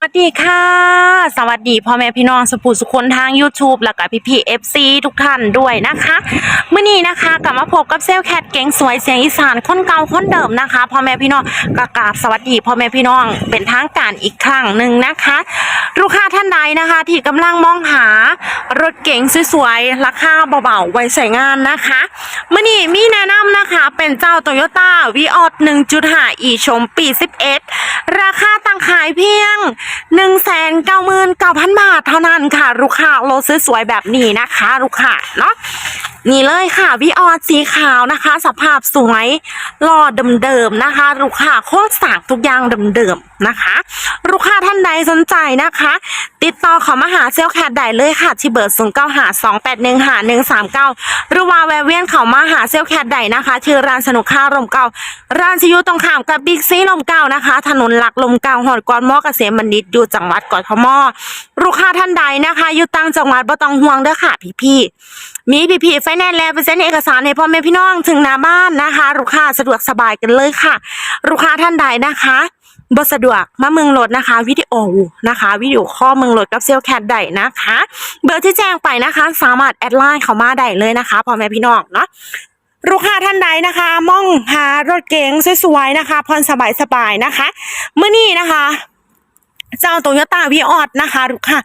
สวัสดีค่ะ สวัสดีพ่อแม่พี่น้องสปูสุคนทาง YouTube แล้วก็พี่พี่เอฟซีทุกท่านด้วยนะคะเมื่อนี้นะคะกลับมาพบกับเซลแคทเก่งสวยเสียงอีสานคนเก่าคนเดิมนะคะพ่อแม่พี่น้องกกราบสวัสดีพ่อแม่พี่น้องเป็นทางการอีกครั้งหนึ่งนะคะ ลูกค้าท่านใดนะคะ ที่กำลังมองหารถเก๋งสวยๆราคาเบาๆไว้ใช้งานนะคะเมื่อนี้มีแนะนำนะคะเป็นเจ้าโตโยต้าวีออด1.5 e ชมปี 11 ราคาตั้งขายเพียง1 9 9 9 0 0 0 บาทเท่านั้นค่ะ ลูกค้ารถสวยๆแบบนี้นะคะ ลูกค้าเนาะ นี่เลยค่ะวีออดสีขาวนะคะ สภาพสวยหล่อเดิมๆนะคะ ลูกค้าโคตรสากทุกอย่างเดิมๆนะคะ ลูกค้าท่านใดสนใจนะคะ ติดต่อเขอมาหาเซลแคทได้เลยค่ะที่เบอร์0 9 5 2 8 1 5 1 3 9หรือว่าแวะเวียนเขามาหาเซลแคทได้นะคะชื่อร้านสนุกค่ารมเก่า ร้านซิยูตรงข้ามกับบิ๊กซีลมเก่านะคะ ถนนหลักลมเก่าหอดกอนมอเกษมบัณฑิตอยู่จังหวัดกอทมลูกค้าท่านใดนะคะอยู่ต่างจังหวัดบ่ต้องห่วงเด้อค่ะพี่ๆมีพี่ๆไฟแนนแล้วไปเซ็นเอกสารให้พ่อแม่พี่น้องถึงหน้าบ้านนะคะ ลูกค้าสะดวกสบายกันเลยค่ะ ลูกค้าท่านใดนะคะบสะดวกมาเมืองรถนะคะ วิดีโอนะคะวิดีโอข้อเมืองรถกับเซลแคทได้นะคะ เบอร์ที่แจ้งไปนะคะ สามารถแอดไลน์เข้ามาได้เลยนะคะพ่อแม่พี่น้องเนาะลูกค้าท่านใดนะคะ มองหารถเก๋งสวยๆนะคะผ่อนสบายๆนะคะเมื่อนี้นะคะ เจ้าโตโยต้าวีออดนะคะลูกค้า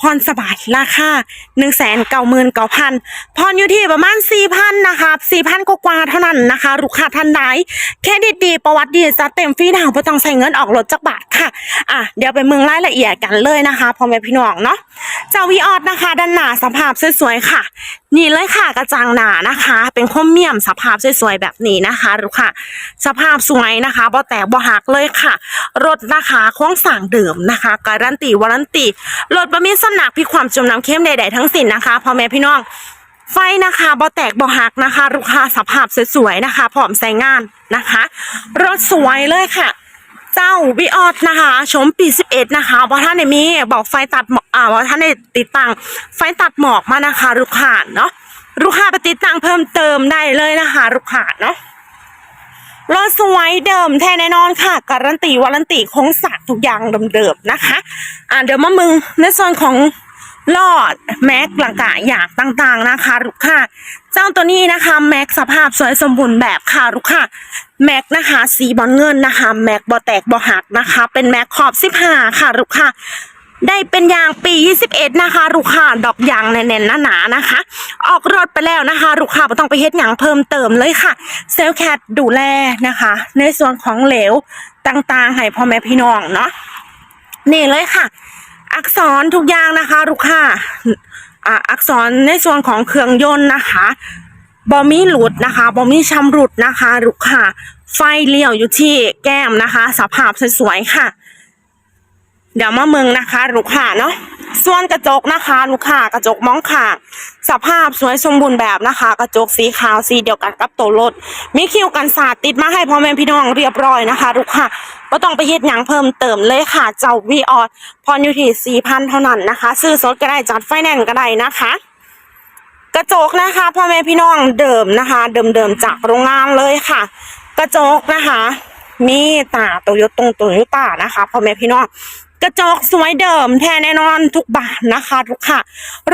ผ่อนสบายราคาหนึ่งแสนเก้าหมื่นเก้าพันผ่อยู่ที่ประมาณสี่พันนะคะสี่พันกว่าเท่านั้นนะคะ ลูกค้าท่านใดแค่ดีดีประวัติดีจะเต็มฟรีดาวไม่ต้องใส่เงินออกรถจักบาทค่ะอะ เดี๋ยวไปเมืองรายละเอียดกันเลยนะคะพ่อแม่พี่น้องเนาะเจ้าวีออดนะคะด้านหน้าสภาพสวยๆค่ะ นี่เลยค่ะกระจังหนานะคะ เป็นคมเมียมสภาพสวยๆแบบนี้นะคะลูกค่ะ สภาพสวยนะคะบ่แตกบ่หักเลยค่ะ รถนะคะโค้งสั่งเดิมนะคะ การันตีวารันตีรถบะมีสำหนักพี่ความจมน้ำเข้มใดๆทั้งสิ้นนะคะพ่อแม่พี่น้อง ไฟนะคะบ่แตกบ่หักนะคะ ลูกค้าสภาพสวยๆนะคะพร้อมใช้งานนะคะ รถสวยเลยค่ะเจ้าวิออดนะคะชมปี 11 นะคะว่าท่านได้มีบอกไฟตัดหมอกอ่าว่าท่านได้ติดตั้งไฟตัดหมอกมานะคะ ลูกค้าเนาะลูกค้าไปติดตั้งเพิ่มเติมได้เลยนะคะ ลูกค้าเนาะ รถสวยเดิมแท้แน่นอนค่ะ การันตีวารันตีคงสักทุกอย่างเดิมๆนะคะ อ่าเดี๋ยวมามึงในส่วนของลอดแม็กหลังกะอยากต่างๆนะคะลูกค้าเจ้าตัวนี้นะคะแม็กสภาพสวยสมบูรณ์แบบค่ะลูกค้าแม็กนะคะสีบอลเงินนะคะแม็กบอแตกบอหักนะคะ เป็นแม็กขอบ15ค่ะลูกค้า ได้เป็นยางปี 21 นะคะลูกค้าดอกยางแน่นๆหนาๆนะคะ ออกรถไปแล้วนะคะลูกค้าไม่ต้องไปเฮ็ดยังเพิ่มเติมเลยค่ะเซลลแคทดูแลนะคะ ในส่วนของเหลวต่างๆให้พ่อแม่พี่น้องเนาะนี่เลยค่ะ อักษรทุกอย่างนะคะลูกค้าอ่าอักษรในส่วนของเครื่องยนต์นะคะบอมีหลุดนะคะบอมีชำรุดนะคะลูกค้าไฟเลี้ยวอยู่ที่แก้มนะคะสภาพสวยๆค่ะ เดี๋ยวมาเมืองนะคะลูกค้าเนาะส่วนกระจกนะคะ ลูกค้ากระจกมองข้างสภาพสวยสมบูรณ์แบบนะคะ กระจกสีขาวสีเดียวกันกับตัวรถมีคิวกันสาดติดมาให้พ่อแม่พี่น้องเรียบร้อยนะคะ ลูกค้าก็ต้องไปเฮ็ดหยังเพิ่มเติมเลยค่ะ เจ้าวีออดพรอยู่ที่สี่พันเท่านั้นนะคะ ซื้อสดก็ได้จัดไฟแนนซ์ก็ได้นะคะ กระจกนะคะพ่อแม่พี่น้องเดิมนะคะ เดิมๆจากโรงงานเลยค่ะ กระจกนะคะมีตาโตโยตรงโตโยต้านะคะพ่อแม่พี่น้อง กระจกสวยเดิมแท้แน่นอนทุกบานนะคะทุกค่ะ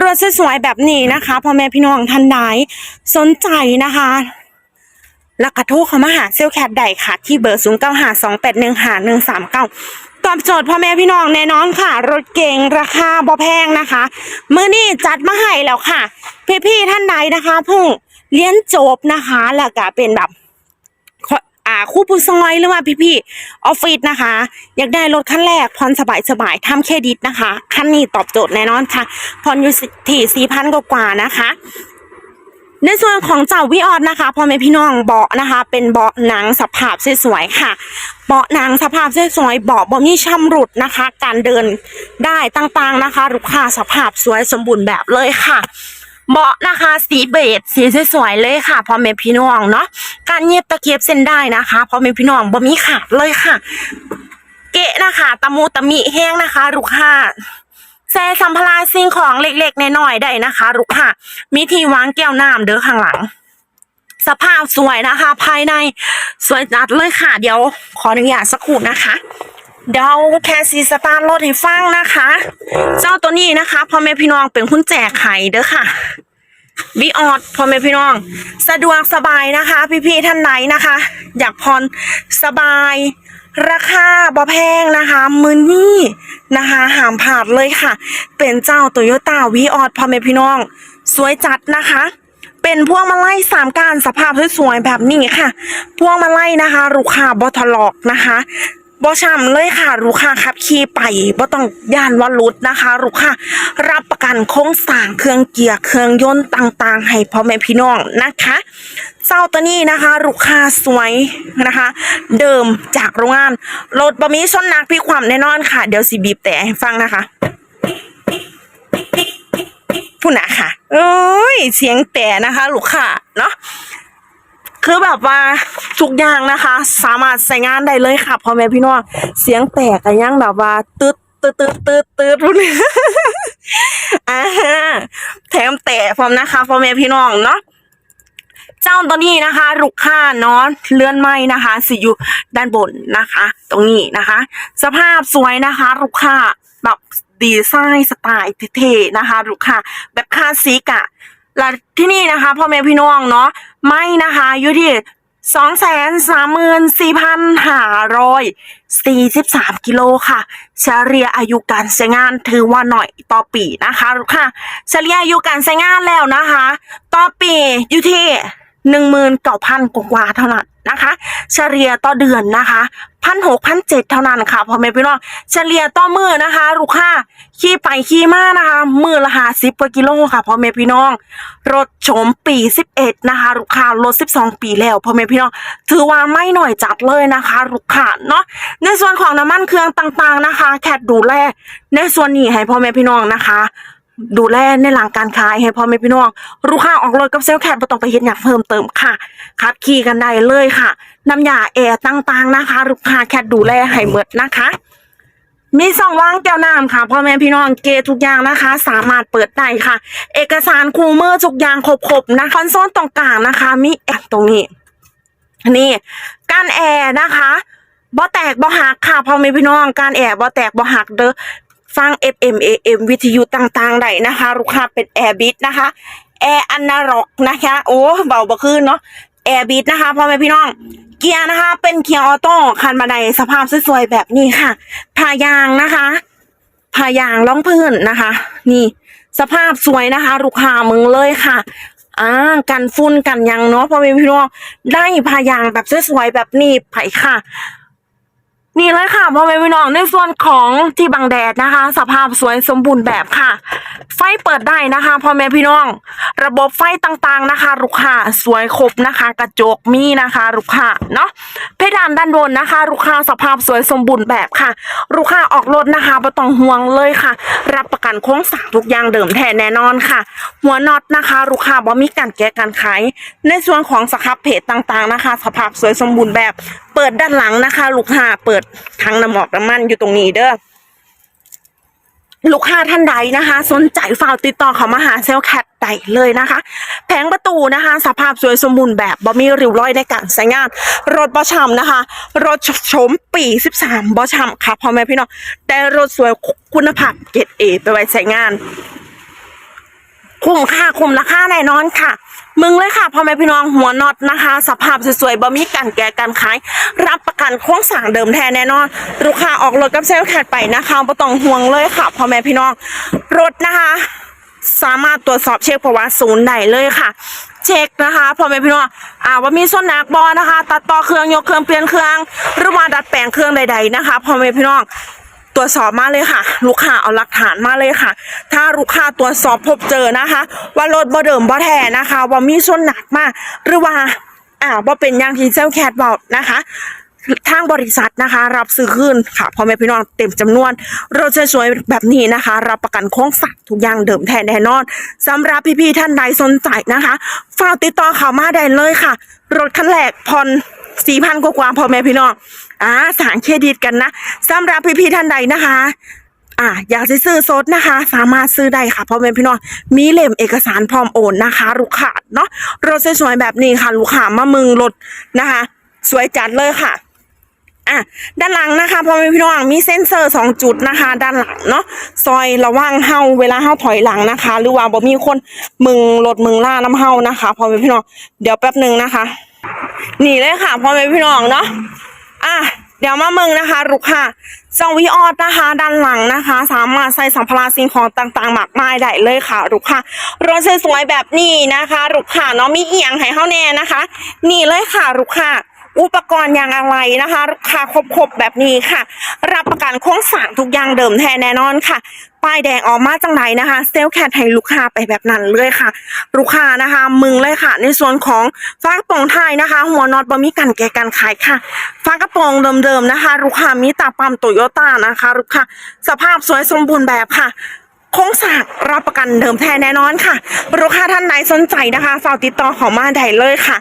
รถสวยๆแบบนี้นะคะพ่อแม่พี่น้องท่านใดสนใจนะคะแล้วก็โทรเข้ามาหาเซลแคทได้ค่ะ ที่เบอร์0 9 5 2 8 1 5 1 3 9ตอบโจทย์พ่อแม่พี่น้องแน่นอนค่ะ รถเก๋งราคาบ่แพงนะคะเมื่อนี้จัดมาให้แล้วค่ะ พี่ๆท่านใดนะคะเพิ่งเรียนจบนะคะ แล้วก็เป็นแบบาคู่ผู้ซอยหรือว่าพี่ๆออฟฟิศนะคะ อยากได้รถคันแรกผ่อนสบายๆทำเครดิตนะคะ คันนี้ตอบโจทย์แน่นอนค่ะผ่อนอยู่ที่สี่พันกว่าๆนะคะ ในส่วนของเจ้าวิออดนะคะพ่อแม่พี่น้องเบาะนะคะ เป็นเบาะหนังสภาพสวยๆค่ะเบาะหนังสภาพสวยๆเบาะบ่มีชำรุดนะคะ การเดินได้ต่างๆนะคะลูกค้าสภาพสวยสมบูรณ์แบบเลยค่ะ เบาะนะคะสีเบจสีสวยๆเลยค่ะพ่อแม่พี่น้องเนาะการเย็บตะเกียบเส้นได้นะคะพ่อแม่พี่น้องบ่มีขาดเลยค่ะ เกะนะคะตะมูตะมิแห้งนะคะลูกค้าแซ่สัมภาระสิ่งของเล็กๆน้อยๆได้นะคะลูกค้ามีที่วางแก้วน้ำเด้อข้างหลัง สภาพสวยนะคะ ภายในสวยจัดเลยค่ะ เดี๋ยวขออนุญาตสักครู่นะคะ เดาแค่ซีสตาร์รถให้ฟังนะคะ เจ้าตัวนี้นะคะพ่อแม่พี่น้องเป็นคุณแจกไข่เด้อค่ะวิออดพ่อแม่พี่น้อง สะดวกสบายนะคะ พี่ๆท่านไหนนะคะ อยากผ่อนสบาย ราคาบ่แพงนะคะมือนี้นะคะหามผาดเลยค่ะ เป็นเจ้าโตโยต้าวีออดพ่อแม่พี่น้อง สวยจัดนะคะเป็นพวงมาลัยสามกานสภาพสวยๆแบบนี้ค่ะ พวงมาลัยนะคะลูกค้าบอทลอกนะคะ บอช่ำเลยค่ะลูกค้าขับขี่ไปบ่ต้องย่านว่ารุดนะคะลูกค้ารับประกันโค้งสร้างเครื่องเกียร์เครื่องยนต์ต่างๆ ให้พ่อแม่พี่น้องนะคะเจ้าตัวนี้นะคะลูกค้าสวยนะคะ เดิมจากโรงงานรถบะมีชนนักพี่ความแน่นอนค่ะ เดี๋ยวสีบีบแต่ให้ฟังนะคะผู้นะค่ะเอ้ยเสียงแต่นะคะ ลูกค่ะเนาะ คือแบบว่าทุกอย่างนะคะ สามารถใช้งานได้เลยค่ะพ่อแม่พี่น้องเสียงแตกกันยังแบบว่าตึ๊ดตึ๊ดตึ๊ดตึ๊ดตึ๊ดพวกนี้อ่าแถมแต่พร้อมนะคะพ่อแม่พี่น้องเนาะเจ้าตัวนี้นะคะลูกค้าเนาะเลื่อนไม้นะคะสิอยู่ด้านบนนะคะ ตรงนี้นะคะ สภาพสวยนะคะลูกค้าแบบดีไซน์สไตล์เท่ๆนะคะลูกค้าแบบคลาสสิกอะ และที่นี่นะคะพ่อแม่พี่น้องเนาะไม่นะคะอยู่ที่สองแสนสามหมื่นสี่พันห้าร้อยสี่สิบสามกิโลค่ะ เฉลี่ยอายุการใช้งานถือว่าหน่อยต่อปีนะคะค่ะ เฉลี่ยอายุการใช้งานแล้วนะคะ ต่อปีอยู่ที่ หนึ่งหมื่นเก้าพันกว่าเท่านั้นนะคะ เฉลี่ยต่อเดือนนะคะพันหกพันเจ็ดเท่านั้นค่ะพ่อแม่พี่น้องเฉลี่ยต่อมือนะคะ ลูกค้าขี่ไปขี่มานะคะ มือละหาสิบกว่ากิโลค่ะพ่อแม่พี่น้อง รถโฉมปีสิบเอ็ดนะคะลูกค้ารถสิบสองปีแล้วพ่อแม่พี่น้อง ถือว่าไม่หน่อยจัดเลยนะคะลูกค้าเนาะในส่วนของน้ำมันเครื่องต่างๆนะคะ แคทดูแลในส่วนนี้ให้พ่อแม่พี่น้องนะคะ ดูแลในหลังการขายให้พ่อแม่พี่น้องลูกค้าออกรถกับเซลลแคทไม่ต้องไปเฮ็ดอย่างเพิ่มเติมค่ะขับขี่กันได้เลยค่ะน้ำยาแอร์ต่างๆนะคะลูกค้าแคทดูแลให้หมดนะคะ มีสองว่างแก้วน้ำค่ะพ่อแม่พี่น้องเกทุกอย่างนะคะ สามารถเปิดได้ค่ะ เอกสารคู่มือทุกอย่างครบๆนะคอนโซลตรงกลางนะคะ มีแอปตรงนี้นี่การแอร์นะคะบ่แตกบ่หักค่ะพ่อแม่พี่น้องการแอร์บ่แตกบ่หักเด้อ ฟัง FM AM วิทยุต่างๆได้นะคะ ลูกค้าเป็นแอร์บิทนะคะแอร์อนาล็อกนะคะโอ้เบาบ่ขึ้นเนาะแอร์บิทนะคะพ่อแม่พี่น้อง เกียร์นะคะ เป็นเกียร์ออโต้คันบันไดสภาพสวยๆแบบนี้ค่ะพายางนะคะพายางล่องพื้นนะคะ นี่ สภาพสวยนะคะ ลูกค้ามึงเลยค่ะอ่ากันฝุ่นกันยังเนาะพ่อแม่พี่น้องได้พายางแบบสวยๆแบบนี้ไผ่ค่ะ นี่เลยค่ะพ่อแม่พี่น้องในส่วนของที่บังแดดนะคะ สภาพสวยสมบูรณ์แบบค่ะ ไฟเปิดได้นะคะพ่อแม่พี่น้อง ระบบไฟต่างๆนะคะ ลูกค้าสวยครบนะคะ กระจกมีนะคะ ลูกค้าเนาะเพดานด้านบนนะคะ ลูกค้าสภาพสวยสมบูรณ์แบบค่ะ ลูกค้าออกรถนะคะไม่ต้องห่วงเลยค่ะ รับประกันโค้งสร้างทุกอย่างเดิมแท้แน่นอนค่ะ หัวน็อตนะคะ ลูกค้าบ่มีการแก้การขายในส่วนของสครับเพจต่างๆนะคะ สภาพสวยสมบูรณ์แบบ เปิดด้านหลังนะคะ ลูกค้าเปิดทางน้ำหมอกน้ำมันอยู่ตรงนี้เด้อลูกค้าท่านใดนะคะ สนใจฝากติดต่อเขามาหาเซลแคทได้เลยนะคะ แผงประตูนะคะ สภาพสวยสมบูรณ์แบบบ่มีริ้วรอยในการใช้งาน รถบอชำนะคะ รถชมปี 13บอชำค่ะพ่อแม่พี่น้องแต่รถสวยคุณภาพเกรดเอไปไว้ใช้งาน คุ้มค่าคุ้มราคาแน่นอนค่ะ มึงเลยค่ะพ่อแม่พี่น้องหัวน็อตนะคะ สภาพสวยๆบ่มีการแก้การขาย รับประกันโค้งสั่งเดิมแท้แน่นอนลูกค้าออกรถกับเซลลแคทไปนะคะบ่ต้องห่วงเลยค่ะพ่อแม่พี่น้องรถนะคะ สามารถตรวจสอบเช็คประวัติศูนย์ได้เลยค่ะ เช็คนะคะพ่อแม่พี่น้องอ่าว่ามีส่วนหนักบอนะคะ ตัดต่อเครื่องยกเครื่องเปลี่ยนเครื่องหรือว่าดัดแปลงเครื่องใด ๆนะคะพ่อแม่พี่น้อง ตรวจสอบมาเลยค่ะ ลูกค้าเอาหลักฐานมาเลยค่ะ ถ้าลูกค้าตรวจสอบพบเจอนะคะ ว่ารถบ่เดิมบ่แท้นะคะว่ามีส่วนหนักมาก หรือว่าอ่าบ่เป็นอย่างที่เจ้าแคทบอกนะคะทางบริษัทนะคะ รับซื้อคืนค่ะพ่อแม่พี่น้องเต็มจำนวนรถสวยๆแบบนี้นะคะ รับประกันโค้งสักทุกอย่างเดิมแท้แน่นอนสำหรับพี่ๆท่านใดสนใจนะคะฝากติดต่อเขามาได้เลยค่ะ รถคันแรกผ่อนสี่พันกว่าพ่อแม่พี่น้อง อ่าสารเครดิตกันนะสำหรับพี่ๆท่านใดนะคะอ่าอยากจะซื้อสดนะคะ สามารถซื้อได้ค่ะพ่อแม่พี่น้องมีเล่มเอกสารพร้อมโอนนะคะ ลูกค้าเนาะรถสวยๆแบบนี้ค่ะ ลูกค้ามามึงรถนะคะ สวยจัดเลยค่ะอะด้านหลังนะคะพอแม่พี่น้องมีเซ็นเซอร์สองจุดนะคะ ด้านหลังเนาะซอยระว่างเฮาเวลาเฮาถอยหลังนะคะ หรือว่าบ่มีคนมึงรถมึงล่าน้ำเฮานะคะพอแม่พี่น้องเดี๋ยวแป๊บหนึ่งนะคะ นี่เลยค่ะพ่อแม่พี่น้องเนาะ อะเดี๋ยวมาเมืองนะคะลูกค่ะจองวิออดนะคะ ด้านหลังนะคะ สามารถใส่สัมภาระสิ่งของต่างๆมากมายได้เลยค่ะลูกค่ะรถสวยๆแบบนี้นะคะลูกค่ะเนาะมีเอียงให้เข้าแน่นะคะ นี่เลยค่ะลูกค่ะอุปกรณ์อย่างอะไรนะคะลูกค้าครบๆแบบนี้ค่ะ รับประกันโค้งสร้างทุกอย่างเดิมแท้แน่นอนค่ะ ป้ายแดงออกมาจังไหนนะคะเซลแคทให้ลูกค้าไปแบบนั้นเลยค่ะ ลูกค้านะคะ มึงเลยค่ะ ในส่วนของฟ้ากระโปรงไทยนะคะ หัวน็อตบะมีกันแกกันขายค่ะฟ้ากระโปรงเดิมๆนะคะ ลูกค้ามีตาปั๊มโตโยต้านะคะลูกค้าสภาพสวยสมบูรณ์แบบค่ะโคงสางรับประกันเดิมแท้แน่นอนค่ะลูกค้าท่านไหนสนใจนะคะฝากติดต่อของมาได้เลยค่ะ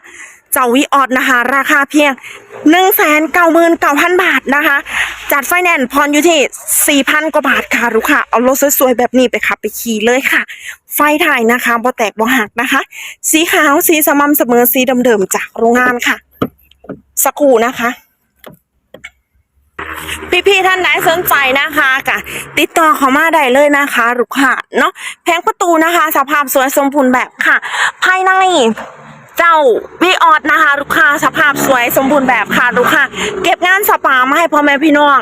เจ้าวิออดนะคะ ราคาเพียง1นึ่งแสนเก้าหมื่นเก้าพันบาทนะคะ จัดไฟแนนซ์พรอยู่ที่สี่พันกว่าบาทค่ะลูกค้าเอารถสวยๆ แบบนี้ไปขับไปขี่เลยค่ะ ไฟถ่ายนะคะบ่แตกบ่หักนะคะ สีขาวสีสม่ำเสมอสีเดิมๆจากโรงงานค่ะ สักครู่นะคะพี่ๆท่านไหนสนใจนะคะกะติดต่อเขามาได้เลยนะคะลูกค้าเนาะแผงประตูนะคะ สภาพสวยสมบูรณ์แบบค่ะ ภายใน เจ้าวีออดนะคะลูกค้าสภาพสวยสมบูรณ์แบบค่ะลูกค้าเก็บงานสปามาให้พ่อแม่พี่น้อง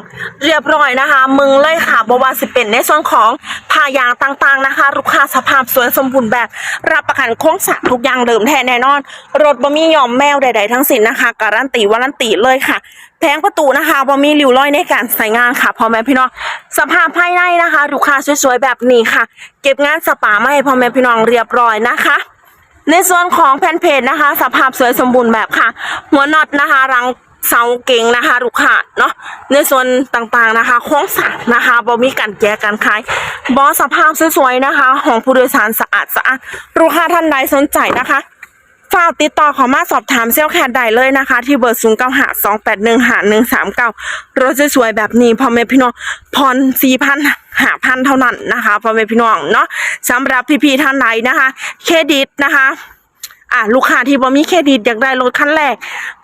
เรียบร้อยนะคะ มึงเลยค่ะบว่าสิเป็นในส่วนของผ้ายางต่างๆนะคะ ลูกค้าสภาพสวยสมบูรณ์แบบ รับประกันโค้งสร้างทุกอย่างเดิมแท้แน่นอน รถบ่มียอมแมวใด ๆ ทั้งสิ้นนะคะ การันตีวารันตีเลยค่ะแผงประตูนะคะบ่มีริ้วรอยในการใส่งานค่ะพ่อแม่พี่น้องสภาพภายในนะคะลูกค้าสวยๆแบบนี้ค่ะ เก็บงานสปามาให้พ่อแม่พี่น้องเรียบร้อยนะคะ ในส่วนของแผ่นเพจนะคะ สภาพสวยสมบูรณ์แบบค่ะ หัวน็อตนะคะรังเสาเก่งนะคะลูกค้าเนาะในส่วนต่างๆนะคะโค้งสักนะคะบอมีการแก้การขายบอสภาพสวยๆนะคะ ของผู้โดยสารสะอาดสะอาดลูกค้าท่านใดสนใจนะคะ ฝากติดต่อขอมาสอบถามเซลแคดได้เลยนะคะ ที่เบอร์ศูนย์เก้าหาสองแปดหนึ่งหาหนึ่งสามเก้ารถสวยๆแบบนี้พ่อแม่พี่น้องผ่อนสี่พันหาพันเท่านั้นนะคะพ่อแม่พี่น้องเนาะสำหรับพี่ๆท่านใดนะคะ เครดิตนะคะ อะลูกค้าที่บ่มีเครดิตอยากได้รถคันแรก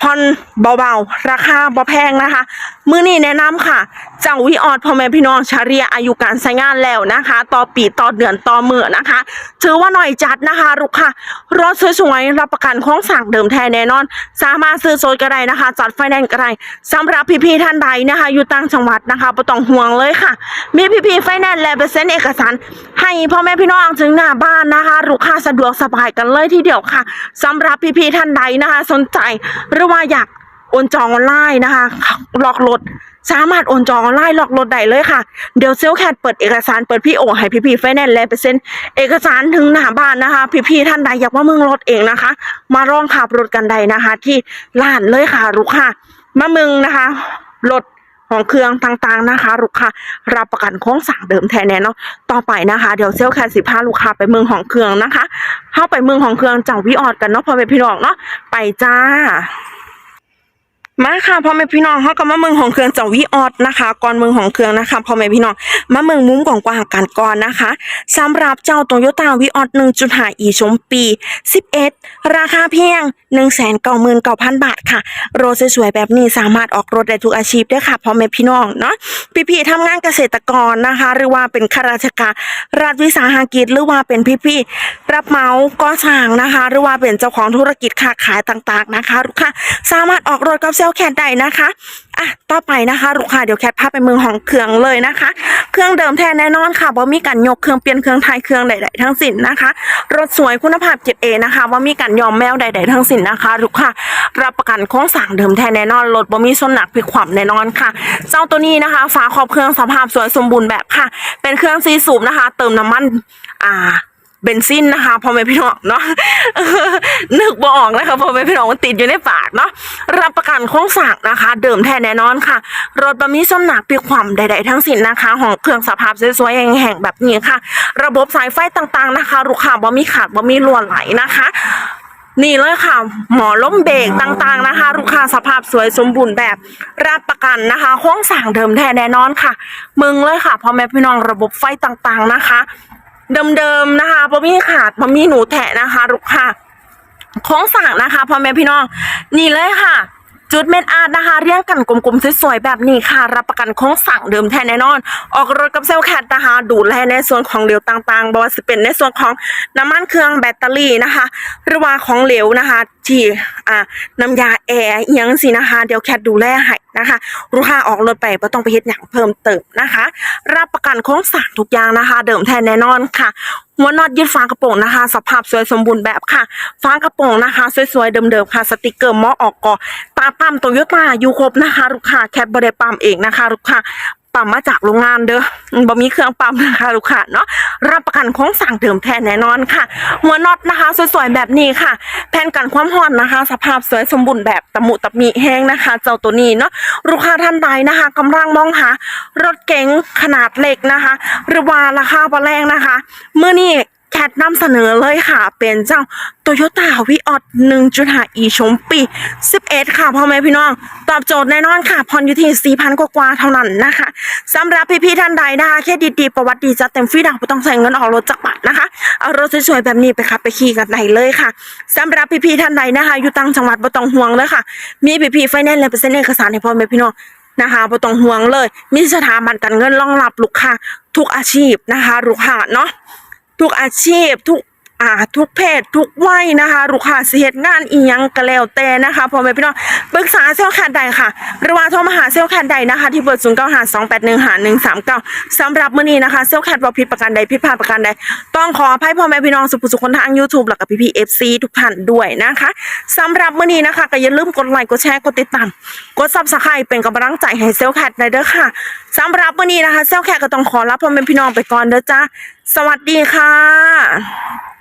ผ่อนเบาๆ ราคาบ่แพงนะคะ มือนี้แนะนำค่ะเจ้าวิออดพ่อแม่พี่น้องชาเฉลี่ยอายุการใช้งานแล้วนะคะ ต่อปีต่อเดือนต่อมื้อนะคะถือว่าหน่อยจัดนะคะลูกค้ารถสวยๆรับประกันโครงสร้างเดิมแท้แน่นอน สามารถซื้อโซนก็ได้นะคะ จัดไฟแนนซ์ก็ได้สำหรับพี่ๆท่านใดนะคะ อยู่ต่างจังหวัดนะคะบ่ต้องห่วงเลยค่ะ มีพี่ๆไฟแนนซ์และเปอร์เซ็นต์เอกสาร ให้พ่อแม่พี่น้องถึงหน้าบ้านนะคะลูกค้าสะดวกสบายกันเลยทีเดียวค่ะสำหรับพี่ๆท่านใดนะคะ สนใจหรือว่าอยากโอนจองออนไลน์นะคะลอกรถสามารถโอนจองออนไลน์ลอกรถได้เลยค่ะ เดี๋ยวเซลลแคทเปิดเอกสารเปิดพี่โอให้พี่ๆไฟแนนซ์และเปอร์เซ็นต์เอกสารถึงหน้าบ้านนะคะ พี่ๆท่านใดอยากว่ามืองรถเองนะคะ มาลองขับรถกันใดนะคะ ที่ร้านเลยค่ะลูกค้ามามืองนะคะรถ ของเครื่องต่างๆนะคะ ลูกค้ารับประกันโค้งสั่งเดิมแทนแน่นาะต่อไปนะคะ เดี๋ยวเซลลแค่สิบห้าลูกค้าไปเมืองของเครื่องนะคะ เข้าไปเมืองของเครื่องจากวิออดกันเนาะพอไปพี่น้องเนาะไปจ้า มาค่ะพ่อแม่พี่น้องเขาก็มาเมืองของเครื่องจ้าวิออดนะคะก่อนเมืองของเครื่องนะคะพ่อแม่พี่น้องมาเมืองมุ้งกว้างกันก่อนนะคะสำหรับเจ้าโตโยต้าวิออด1.5 e ชมปี11ราคาเพียง199,000บาทค่ะรถสวยๆแบบนี้สามารถออกรถได้ทุกอาชีพด้วยค่ะพ่อแม่พี่น้องเนาะพี่ๆทำงานเกษตรกรนะคะ หรือว่าเป็นข้าราชการรัฐวิสาหกิจหรือว่าเป็นพี่ๆรับเหมาก่อสร้างนะคะ หรือว่าเป็นเจ้าของธุรกิจค้าขายต่างๆนะคะลูกค้าสามารถออกรถกับเซลลแคทได้นะคะอะต่อไปนะคะลูกค้าเดี๋ยวแคทพาไปเมืองของเครื่องเลยนะคะ เครื่องเดิมแท้แน่นอนค่ะว่ามีการยกเครื่องเปลี่ยนเครื่องไทยเครื่องใด ๆ ทั้งสิ้นนะคะรถสวยคุณภาพ 7A นะคะว่ามีการยอมแมวใด ๆ ทั้งสิ้นนะคะลูกค้ารับประกันโครงสร้างเดิมแท้แน่นอนรถบ่มีส้นหนักพลิกขวามแน่นอนค่ะ เจ้าตัวนี้นะคะฝาครอบเครื่องสภาพสวยสมบูรณ์แบบค่ะ เป็นเครื่องซีสูบนะคะ เติมน้ำมันอ่า เบนซินนะคะพ่อแม่พี่น้องเนาะนึกบออกนะคะพ่อแม่พี่น้องมันติดอยู่ในปากเนาะรับประกันโครงสร้างนะคะ เดิมแท้แน่นอนค่ะ รถบะมีส้นหนักปีความใด ๆ ทั้งสิ้นนะคะของเครื่องสภาพสวยๆแห่งๆแบบนี้ค่ะ ระบบสายไฟต่างๆนะคะลูกค้าบ่มีขาดบ่มีรั่วไหลนะคะนี่เลยค่ะ หมอล้มเบรกต่างๆนะคะ ลูกค้าสภาพสวยสมบูรณ์แบบรับประกันนะคะโครงสร้างเดิมแท้แน่นอนค่ะ มึงเลยค่ะพ่อแม่พี่น้องระบบไฟต่างๆนะคะ เดิมๆนะคะพอมีขาดพอมีหนูแทะนะคะลูกค่ะของสั่งนะคะพ่อแม่พี่น้อง นี่เลยค่ะ จุดเม็ดอาร์ตนะคะ เรียงกันกลมๆสวยๆแบบนี้ค่ะ รับประกันโค้งสั่งเดิมแทนแน่นอน ออกรถกับเซลแคทนะคะ ดูแลในส่วนของเหลวต่างๆบว่าจะเป็นในส่วนของน้ำมันเครื่องแบตเตอรี่นะคะ หรือว่าของเหลวนะคะที่อ่าน้ำยาแอร์อิหยังสินะคะ เดี๋ยวแคทดูแลให้นะคะลูกค้าออกรถไปไม่ต้องไปเฮ็ดอย่างเพิ่มเติมนะคะ รับประกันโค้งสั่งทุกอย่างนะคะ เดิมแทนแน่นอนค่ะ หัวน็อตยึดฝากระโปรงนะคะ สภาพสวยสมบูรณ์แบบค่ะฝากระโปรงนะคะ สวยๆเดิมๆค่ะ สติกเกอร์มอออกกอตาปั๊มโตโยต้าอยู่ครบนะคะ ลูกค้าแคทบริปั๊มเองนะคะ ลูกค้า ปั๊มมาจากโรงงานเด้อบ่มีเครื่องปั๊มนะคะลูกค้าเนาะรับประกันโค้งสั่งเติมแทนแน่นอนค่ะ หัวน็อตนะคะ สวยๆแบบนี้ค่ะ แผ่นกันความร้อนนะคะ สภาพสวยสมบูรณ์แบบตะมุตะมีแห้งนะคะ เจ้าตัวนี้เนาะลูกค้าท่านใดนะคะกำลังมองหารถเก๋งขนาดเล็กนะคะ หรือว่าราคาบ่แรงนะคะเมื่อนี้ แคทนำเสนอเลยค่ะ เป็นเจ้า Toyota v ีออด1.5 e ชมปี 11 ค่ะพ่อแม่พี่น้อง ตอบโจทย์แน่นอนค่ะ พรอยู่ที่ 4,000 กว่าเท่านั้นนะคะสำหรับพี่ๆท่านใดนะคะแค่ดีๆ ประวัติดีจะเต็มฟรีดาวไม่ต้องใช้เงินออกรถจากรบัตรนะคะ เอารถสวยๆ แบบนี้ไปขับไปขี่กันได้เลยค่ะสำหรับพี่ๆท่านใดนะคะ อยู่ต่างจังหวัดไม่ต้องห่วงเลยค่ะ มีพี่ๆไฟแนนซ์และเปอร์เซ็นต์เอกสารให้พ่อแม่พี่น้องนะคะบ่ต้องห่วงเลย มีสถาบันการเงินรองรับลูกค้าทุกอาชีพนะคะลูกค้าเนาะ ทุกอาชีพทุก อ่าทุกเพศทุกวัยนะคะลูกค้าสิเฮ็ดงานอียังก็แล้วแต่นะคะพ่อแม่พี่น้องปรึกษาเซลล์แคดใดค่ะหรือว่าโทรมาหาเซลล์แคดใดนะคะ ที่เบอร์0 9 5 2 8 1 5 1 3 9สองแปดหนึ่งหาหนึ่งสามเก้าสำหรับมื้อนี้นะคะเซลล์แคดบ่ผิดประการใดผิดพลาดประการใด ต้องขออภัยพ่อแม่พี่น้องสุขสุขคนทาง YouTube แล้วก็พี่ๆ FC ทุกท่านด้วยนะคะสำหรับมื้อนี้นะคะก็อย่าลืมกดไลค์กดแชร์กดติดตามกด Subscribe เป็นกำลังใจให้เซลล์แคดได้เด้อค่ะสำหรับมื้อนี้นะคะเซลล์แคดก็ต้องขอลาพ่อแม่พี่น้องไปก่อนเด้อจ้าสวัสดีค่ะ